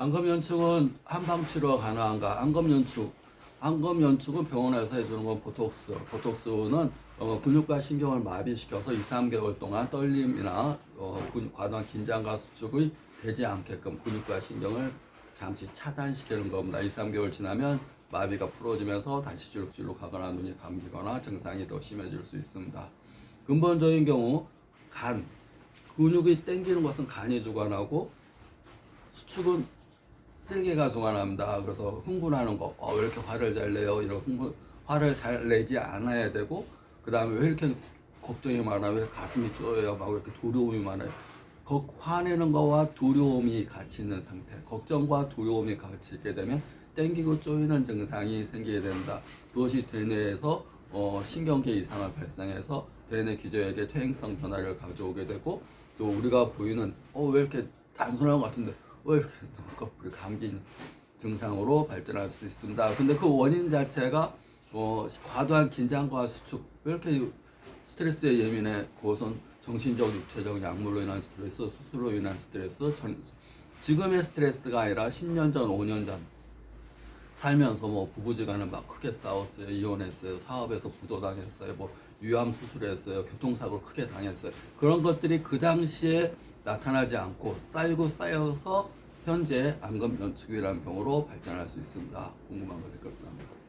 안검연축은 한방 치료가 가능한가? 안검연축, 안검연축은 병원에서 해주는 건 보톡스. 보톡스는 어, 근육과 신경을 마비시켜서 2, 3개월 동안 떨림이나 어, 과도한 긴장과 수축이 되지 않게끔 근육과 신경을 잠시 차단시키는 겁니다. 2, 3개월 지나면 마비가 풀어지면서 다시 주룩주룩하거나 눈이 감기거나 증상이 더 심해질 수 있습니다. 근본적인 경우 간, 근육이 땡기는 것은 간이 주관하고 수축은 쓸개가 주관합니다. 그래서 흥분하는 거, 어, 왜 이렇게 화를 잘 내요? 이런 흥분, 화를 잘 내지 않아야 되고, 그 다음에 왜 이렇게 걱정이 많아요? 왜 가슴이 쪼여요? 막 이렇게 두려움이 많아요? 거, 화내는 거와 두려움이 같이 있는 상태, 걱정과 두려움이 같이 있게 되면 땡기고 쪼이는 증상이 생기게 된다. 그것이 대뇌에서 어, 신경계 이상을 발생해서 대뇌 기저에게 퇴행성 변화를 가져오게 되고 또 우리가 보이는 어 왜 이렇게 단순한 것 같은데 왜 이렇게 눈꺼풀이 감기는 증상으로 발전할 수 있습니다. 근데 그 원인 자체가 어, 과도한 긴장과 수축 왜 이렇게 스트레스에 예민해 그것은 정신적, 육체적 약물로 인한 스트레스, 수술로 인한 스트레스, 전, 지금의 스트레스가 아니라 10년 전, 5년 전 살면서 뭐 부부지간에 막 크게 싸웠어요, 이혼했어요, 사업에서 부도당했어요, 뭐 유암 수술했어요, 교통사고를 크게 당했어요. 그런 것들이 그 당시에 나타나지 않고 쌓이고 쌓여서 현재 안검 연축이라는 병으로 발전할 수 있습니다. 궁금한 거 댓글 부탁드립니다.